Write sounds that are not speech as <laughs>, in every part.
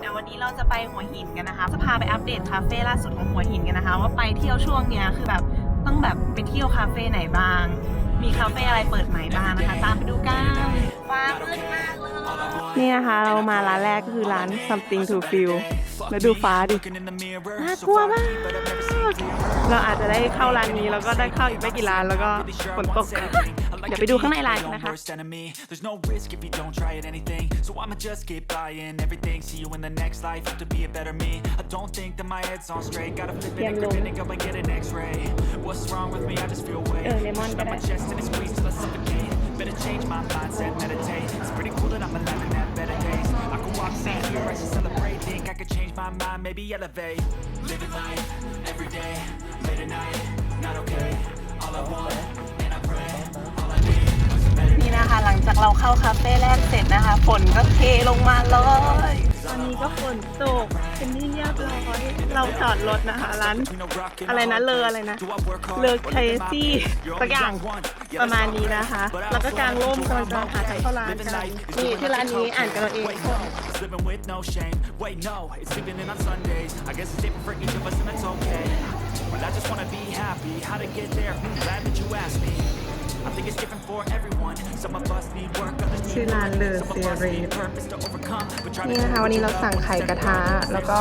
เดี๋ยววันนี้เราจะไปหัวหินกันนะคะ จะพาไปอัปเดตคาเฟ่ล่าสุดของหัวหินกันนะคะ ว่าไปเที่ยวช่วงเนี้ยคือแบบต้องแบบไปเที่ยวคาเฟ่ไหนบ้าง มีคาเฟ่อะไรเปิดใหม่บ้างนะคะ ตามไปดูกันฟ้ามืดมากเลยนี่นะคะเรามาร้านแรกก็คือร้าน something to feel แล้วดูฟ้าดิ น่ากลัวมาก เราอาจจะได้เข้าร้านนี้แล้วก็ได้เข้าอีกไม่กี่ร้านแล้วก็ฝนตก ดี๋ยวไปดูข้างในร้านกันนะคะ There's no risk if you don't try at anything. So I'ma just keep buying everything. See you in the next life. Have to be a better me. I don't think that my head's on straight. Gotta flip it and grip it and go and get an X-ray. What's wrong with me? I just feel weight. Uh, lemon Pushing up my ka na. chest and it squeezes till I suffocate. Better change my mindset, meditate. It's pretty cool that I'm alive and have better days. I could walk, sit here, I should celebrate. Think I could change my mind, maybe elevate. Living life every เราเข้าคาเฟ่แรกเสร็จนะคะ ฝนก็เทลงมาเลย ตอนนี้ก็ฝนตก เป็นที่เรียบร้อย เราจอดรถนะคะ ร้านอะไรนะเลออะไรนะ เลอเคซี่สักอย่างประมาณนี้นะคะ แล้วก็กางร่มกำลังจะหาทางเข้าร้านกันนี่ที่ร้านนี้อ่านกันเราเอง living with no shame. Wait, no, it's sleeping in on Sundays. I guess it's different for each of us, and that's okay. But I just wanna be happy. How to get there? Glad that you asked me. I think it's different for everyone. Some of us need work, others need ชื่อร้านเลอ Some เซี of ย us รี need purpose to overcome. But try to นี่นะคะวันนี้เราสั่งไข่กระทะ แล้วก็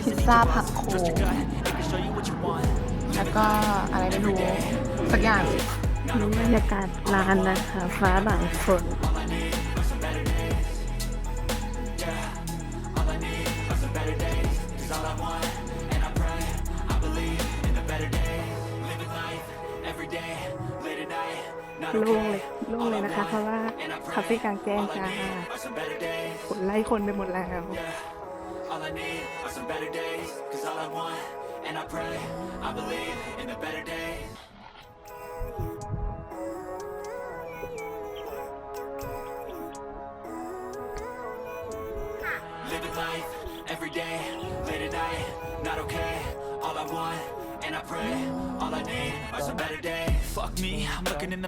พิซซ่าผักโขม It can show you what you want. แล้วก็อะไรไม่รู้สักอย่างนี่บรรยากาศร้านนะคะ ฟ้าหลังฝน โล่ง okay. เลยโล่งเลยนะคะ เพราะว่าคาเฟ่กลางแจ้งจ้า Are some better days. คนไล่คนไปหมดแล้ว All I need are some better days. Cause all I want, and I pray, I believe in a better day.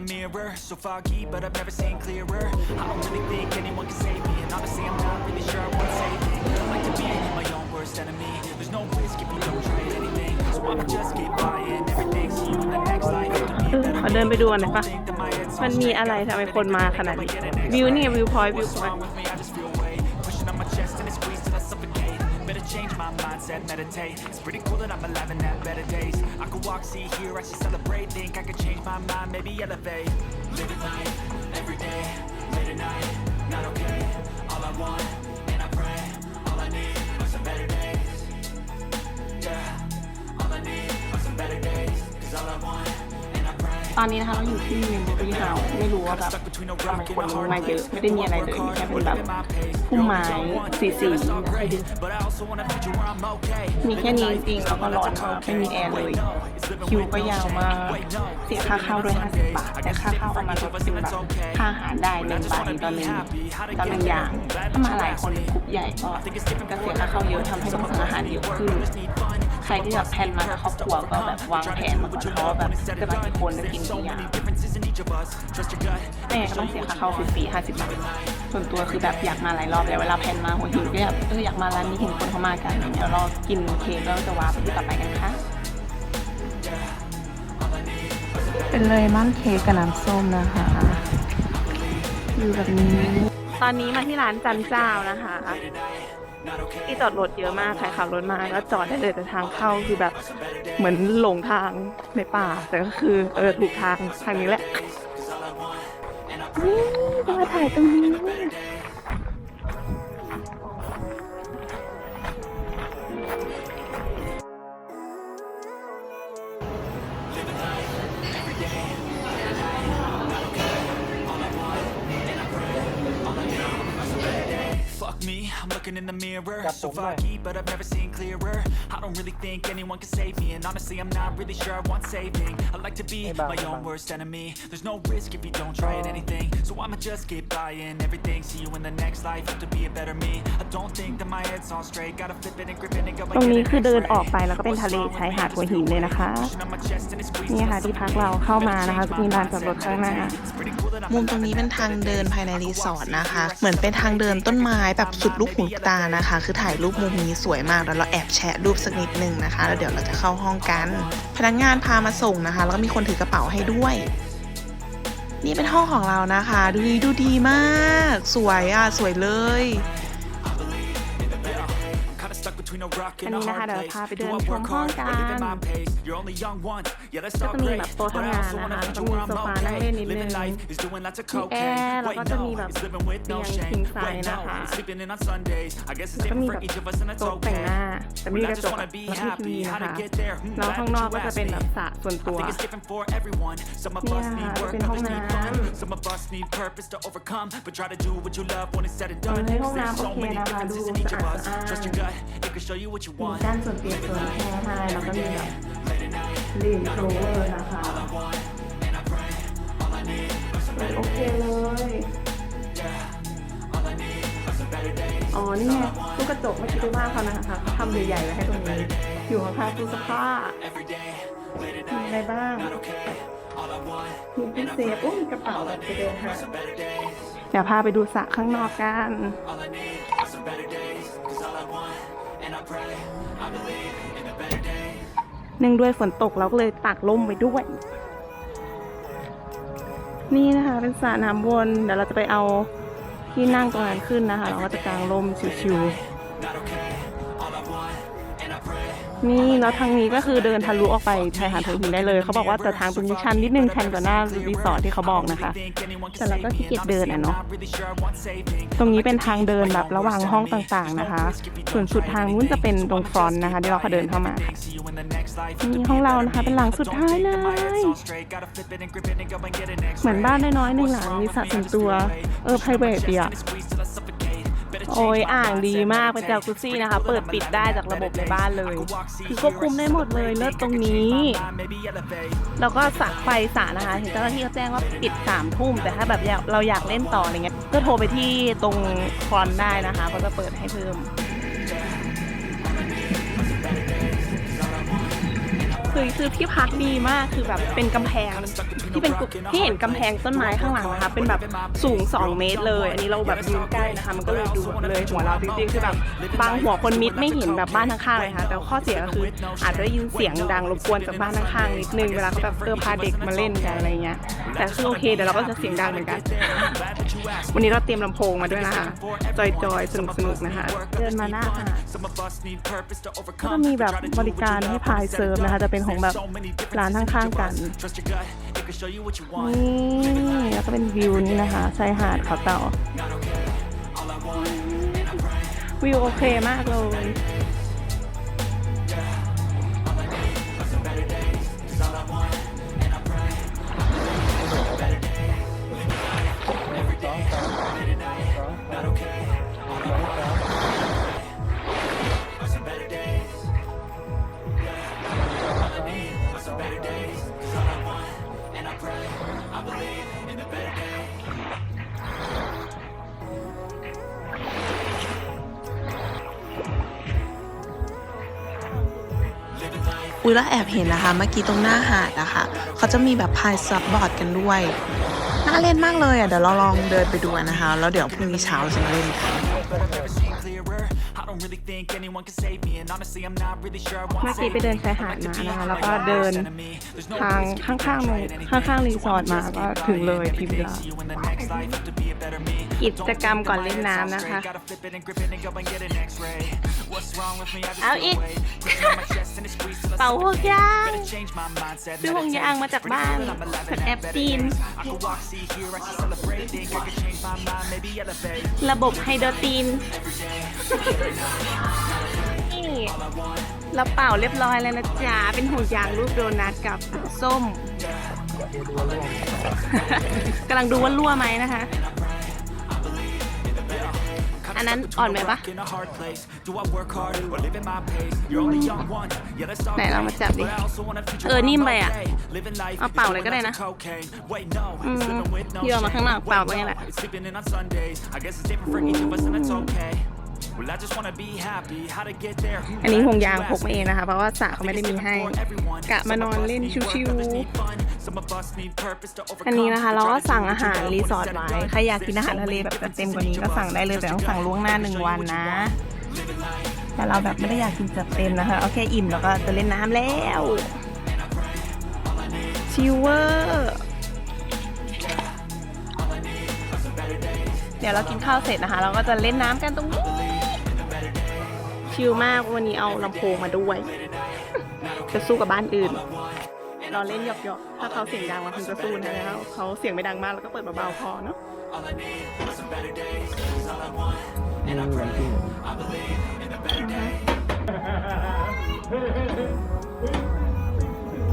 mirror, so foggy, but I've never seen clearer. I don't really think anyone can save me, and honestly, I'm not really sure I want saving. I like to be my own worst enemy. There's no risk if you don't try anything, so I'ma just keep buying everything. See you in the next life. have to be เออ better <laughs> ขอเดินไปดูกันหน่อยปะ Think that my head's on มันมีอะไรทำไมคนมาขนาดนี้ วิวนี่วิวพอยต์วิว What's พอยต์ wrong with me? I just feel weight pushing on my chest and it squeezes till I suffocate. Better change my mindset, meditate. It's pretty cool that I'm alive and have better days. I could walk, see, hear, I should celebrate. Think I could change my mind, maybe elevate. Living life every day, late at night, not okay. All I want, all I need are some better days. Yeah, all I need are some better days. Cause all I want. ตอนนี้นะคะเราอยู่ที่เมรี่เฮาไม่รู้ว่าแบบทำไมคนมาเยอะไม่ได้มีอะไรเลยแค่เป็นแบบพุ่มไม้สีสีมีแค่นี้จริงๆแล้วก็ร้อนมากไม่มีแอร์เลย คิวก็ยาวมากเสียค่าเข้าด้วย50บาทแต่ค่าเข้าเอามาลดเป็นแบบค่าอาหารได้หนึ่งบาทต่อหนึ่งต่อหนึ่งอย่างถ้ามาหลายคนกลุ่มใหญ่ก็ก็เสียค่าเข้าเยอะทำให้ต้องสั่งอาหารเยอะขึ้น ใครที่แบบแพลนมากับครอบครัวก็แบบวางแผนมาก่อนเพราะว่าแบบจะมากี่คนจะกินกี่อย่าง Differences in each of us. Trust your gut. แม่ก็ต้องเสียค่าเข้าฟรีๆ50บาทส่วนตัวคือแบบอยากมาหลายรอบแล้วเวลาแพลนมาหัวหินก็แบบเอออยากมาร้านนี้เห็นคนเขามากันเดี๋ยวเรากินเค้กแล้วจะวาไปที่ต่อไปกันค่ะเป็นเลยมั่นเค้กกับน้ำส้มนะคะอยู่แบบนี้ ตอนนี้มาที่ร้านจันเจ้านะคะ ที่จอดรถเยอะมากใครขับรถมาก็จอดได้เลยแต่ทางเข้าคือแบบเหมือนหลงทางในป่า แต่ก็คือเออถูกทางทางนี้แหละนี่มาถ่ายตรงนี้ looking in the mirror. So foggy, but I've never seen clearer. I don't really think anyone can save me, and honestly, I'm not really sure I want saving. I like to be my own worst enemy. There's no risk if you don't try at anything, so I'ma just keep buying everything. See you in the next life, have to be a better me. I don't think that my head's on straight. Gotta flip it and grip it and go ตรงนี้คือเดินออกไปแล้วก็เป็นทะเลชายหาดหัวหินเลยนะคะ นี่ค่ะที่พักเราเข้ามานะคะจะมีลานจอดรถข้างหน้ามุมตรงนี้เป็นทางเดินภายในรีสอร์ทนะคะ เหมือนเป็นทางเดินต้นไม้แบบสุดลูกหูตานะคะ คือถ่ายรูปมุมนี้สวยมากแล้วเราแอบแชะรูปสักนิดนึงนะคะ แล้วเดี๋ยวเราจะเข้าห้องกัน พนักงานพามาส่งนะคะ แล้วก็มีคนถือกระเป๋าให้ด้วย นี่เป็นห้องของเรานะคะ ดูดีดูดีมาก สวยอะสวยเลย อัน and a นี้นะคะ hard เดี๋ยว place. พาไปเดิ Do น I ช work มห้อง hard กั or live at น my pace? You're only young once. Yeah, that's ก็ all จะมี great. แบบโต๊ะ But I ทำงาน also นะ wanna คะ feed แล้ว you ก็มี where โซ I'm ฟานั่ง okay. เล่นนิดนึ Living ง life is doing lots of มีแอร์ cocaine. แล้ว Wait, ก็จะ no, มีแบบ it's living with เตี no ยง shame. king size Wait, นะ no, คะ it's sleeping in on Sundays. I guess it's แล้วก็ different มี for แบบ each of us and that's โต๊ะแต่งห okay. น้าแต่ไม่มี When I กระ just จก wanna be แล้วก็มีที happy. วี How นะ to คะ get there? Hmm, แล้ว glad ข้าง that นอก you ก็จะ asked เป็น me. แบบสระส่วน I ตัว think it's different for everyone. Some of เนี่ย us need ค่ะ work, เป็นห้อง others need น้ fun. Some of us need purpose to overcome. But try to do what you love when it's said and ำ done. ในห้อง There's น้ำโอ so เค many นะคะดู differences in สะ each อา of ด us. สะอาด Trust your gut, it can show you what you มี want. ด้านส่วนเตียงส่วนแช่ให้แล้วก็มีแบบรีนโชเวอร์นะคะโอเคเลยอ๋อนี่ไงตู้กระจกเมื่อกี้ที่ว่าเขานะคะเขาทำใหญ่ๆไว้ให้ตรงนี้ อยู่ข้างๆตู้เสื้อผ้ามีอะไรบ้างมีตู้เซฟโอ้มีกระเป๋าแบบไปเดินค่ะเดี๋ยวพาไปดูสระข้างนอกกัน เนื่องด้วยฝนตกเราก็เลยตากล่มไว้ด้วย นี่นะคะเป็นสระน้ำวนเดี๋ยวเราจะไปเอาที่นั่งตรงนั้นขึ้นนะคะ เราก็จะกางล่มชิวๆ นี่แล้วทางนี้ก็คือเดินทะลุออกไปชายหาดหัวหินได้เลย เขาบอกว่าแต่ทางตรงนี้ชันนิดนึงชันกว่าหน้ารีสอร์ทที่เขาบอกนะคะ แต่เราก็ขี้เกียจเดินอะเนาะตรงนี้เป็นทางเดินแบบระหว่างห้องต่างๆนะคะ ส่วนสุดทางนู้นจะเป็นตรงฟรอนต์นะคะที่เราเขาเดินเข้ามานี่ห้องเรานะคะเป็นหลังสุดท้ายเลย เหมือนบ้านน้อยๆหนึ่งหลังมีสระส่วนตัวเออ private ดีอะ โอ้ยอ่างดีมากเป็นจากุซี่นะคะ เปิดปิดได้จากระบบในบ้านเลย คือควบคุมได้หมดเลยเลิศตรงนี้ แล้วก็สระไฟสระนะคะเห็นเจ้าหน้าที่เขาแจ้งว่าปิดสามทุ่มแต่ถ้าแบบอยากเราอยากเล่นต่ออะไรเงี้ยก็โทรไปที่ตรงฟรอนต์ได้นะคะเขาจะเปิดให้เพิ่ม คือคือที่พักดีมากคือแบบเป็นกำแพงที่เป็นกุที่เห็นกำแพงต้นไม้ข้างหลังนะคะเป็นแบบสูง 2 เมตรเลย อันนี้เราแบบยืนใกล้นะคะมันก็เลยดูเลยหัวเราจริงๆคือแบบบางหัวคนมิดไม่เห็นแบบบ้านข้างๆเลยค่ะแต่ข้อเสียก็คืออาจจะได้ยินเสียงดังรบกวนจากบ้านข้างๆนิดนึงเวลาเขาแบบเออพาเด็กมาเล่นกันอะไรเงี้ยแต่คือโอเคเดี๋ยวเราก็จะเสียงดังเหมือนกัน วันนี้เราเตรียมลำโพงมาด้วยนะคะจอยๆสนุกๆนะคะเดินมาหน้าหาดก็จะมีแบบบริการให้พายเซิร์ฟนะคะจะเป็นของแบบร้านข้างๆกันนี่แล้วก็เป็นวิวนี่นะคะชายหาดเขาเต่าวิวโอเคมากเลย ยแล้วแอบเห็นนะคะ เมื่อกี้ตรงหน้าหาดนะคะเขาจะมีแบบพายซับบอร์ดกันด้วย น่าเล่นมากเลยอะเดี๋ยวเราลองเดินไปดูนะคะ แล้วเดี๋ยวพรุ่งนี้เช้าจะมาเล่นกัน เมื่อกี้ไปเดินชายหาดมานะคะแล้วก็เดินทางข้างๆเลยข้างๆรีสอร์ทมาก็ถึงเลยทีเดียวกิจกรรมก่อนเล่นน้ำนะคะ เอาอีก เป่าห่วงยางซื้อห่วงยางมาจากบ้านจากแอปจีน ระบบไฮโดรตีน นี่เราเป่าเรียบร้อยแล้วนะจ๊ะ เป็นห่วงยางรูปโดนัทกับส้มกำลังดูว่ารั่วไหมนะคะ อันนั้นอ่อนไหมปะไหนลองมาจับดิ เออ นิ่มไปอะเอาเป่าเลยก็ได้นะ อืมพี่เอามาข้างนอกเป่าไปไงแหละ Well, I just wanna be happy. How to get there? อันนี้ห่วงยางพกมาเองนะคะ เพราะว่าสระเขาไม่ได้มีให้ กะมานอนเล่นชิวๆ อันนี้นะคะเราก็สั่งอาหารรีสอร์ทไว้ใครอยากกินอาหารทะเลแบบจัดเต็มกว่านี้ก็สั่งได้เลยแต่ต้องสั่งล่วงหน้าหนึ่งวันนะ แต่เราแบบไม่ได้อยากกินจัดเต็มนะคะเอาแค่อิ่มแล้วก็จะเล่นน้ำแล้วชิวเวอร์เดี๋ยวเรากินข้าวเสร็จนะคะ เราก็จะเล่นน้ำกันตรงนี้ชิลมากวันนี้เอาลำโพงมาด้วย จะสู้กับบ้านอื่นเราเล่นหยอกๆ ถ้าเขาเสียงดังเราคงจะสู้นะแล้วเขาเสียงไม่ดังมากเราก็เปิดเบาๆพอเนาะ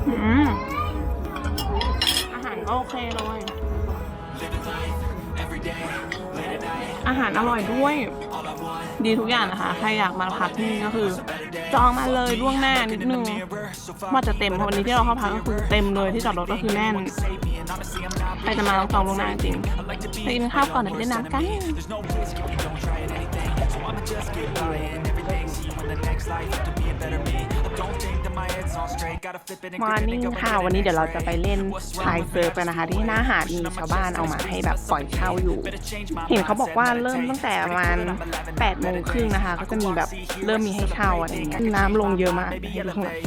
อืมอาหารก็โอเคเลยอาหารอร่อยด้วย ดีทุกอย่างนะคะ ใครอยากมาพักที่นี่ก็คือ จองมาเลยล่วงหน้านิดนึงว่าจะเต็มเพราะวันนี้ที่เราเข้าพักก็คือเต็มเลยที่จอดรถก็คือแน่นใครจะมาต้องจองล่วงหน้าจริงไปกินข้าวก่อนเดี๋ยวไปเล่นน้ำกัน มอร์นิ่งค่ะวันนี้เดี๋ยวเราจะไปเล่นพายเซิร์ฟกันนะคะ ที่หน้าหาดมีชาวบ้านเอามาให้แบบปล่อยเช่าอยู่ เห็นเขาบอกว่าเริ่มตั้งแต่ประมาณ8โมงครึ่งนะคะ ก็จะมีแบบเริ่มมีให้เช่าอะไรอย่างเงี้ยน้ำลงเยอะมากให้ดูข้างหลัง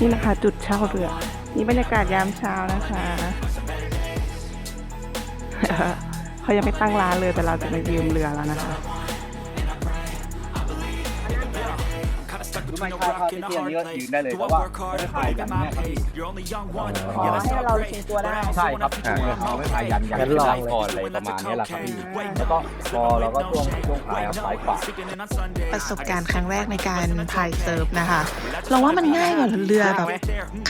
นี่นะคะจุดเช่าเรือนี่บรรยากาศยามเช้านะคะเขายังไม่ตั้งร้านเลยแต่เราจะมายืมเรือแล้วนะคะ รู้ไหมค่าเข้าที่เที่ยวนี้ก็ยืนได้เลยเพราะว่าไม่ได้พายยันเนี่ยครับพี่อ๋อให้เราชิงตัวได้ใช่ครับเราไม่พายยันยันงั้นลองก่อนเลยประมาณนี้แหละครับพี่แล้วก็พอเราก็ช่วงช่วงพายครับพายขวาประสบการณ์ครั้งแรกในการพายเซิร์ฟนะคะ เราว่ามันง่ายกว่าเรือแบบ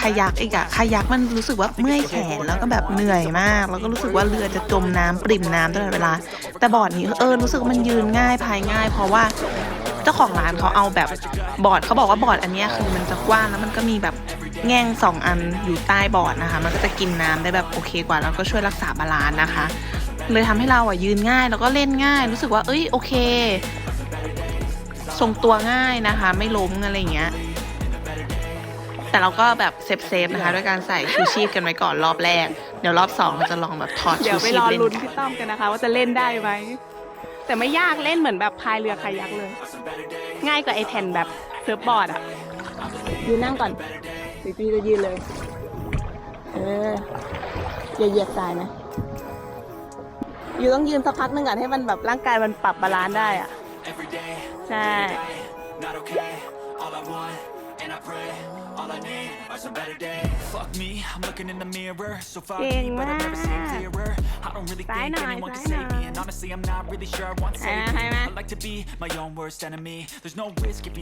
คายักอีกอะคายักมันรู้สึกว่าเมื่อยแขนแล้วก็แบบเหนื่อยมาก แล้วก็รู้สึกว่าเรือจะจมน้ำปริ่มน้ำตลอดเวลา แต่บอร์ดนี้เออรู้สึกว่ามันยืนง่ายพายง่าย เพราะว่า เจ้าของร้านเขาเอาแบบบอร์ดเขาบอกว่าบอร์ดอันเนี้ยคือมันจะกว้างแล้วมันก็มีแบบแง่งสองอันอยู่ใต้บอร์ดนะคะ มันก็จะกินน้ำได้แบบโอเคกว่าแล้วก็ช่วยรักษาบาลานซ์นะคะ เลยทำให้เราอะยืนง่ายแล้วก็เล่นง่าย รู้สึกว่าเอ้ยโอเคทรงตัวง่ายนะคะ ไม่ล้มอะไรอย่างเงี้ยแต่เราก็แบบเซฟเซฟๆนะคะ ด้วยการใส่ชูชีพกันไว้ก่อนรอบแรก เดี๋ยวรอบสองเราจะลองแบบถอดเดี๋ชูยวไปชีพรอเล่นลุ้นพี่ต้อมกันนะคะ ว่าจะเล่นได้ไหม แต่ไม่ยากเล่นเหมือนแบบพายเรือคายักเลย ง่ายกว่าไอแผ่นแบบเซิร์ฟบอร์ดอะยืนนั่งก่อนหรือพี่จะยืนเลย เอออย่าเหยียดสายนะ อยู่ต้องยืนสักพักหนึ่งก่อนให้มันแบบร่างกายมันปรับบาลานซ์ได้อะใช่ All I want, and I pray, all I need are some better days. Fuck me, I'm looking in the mirror, so foggy, Ding but I've never seen ma. clearer. I don't really think anyone can save me, and honestly, I'm not really sure I want Hi, ma, saving. hi, ma. I like to be my own worst enemy. There's no risk if you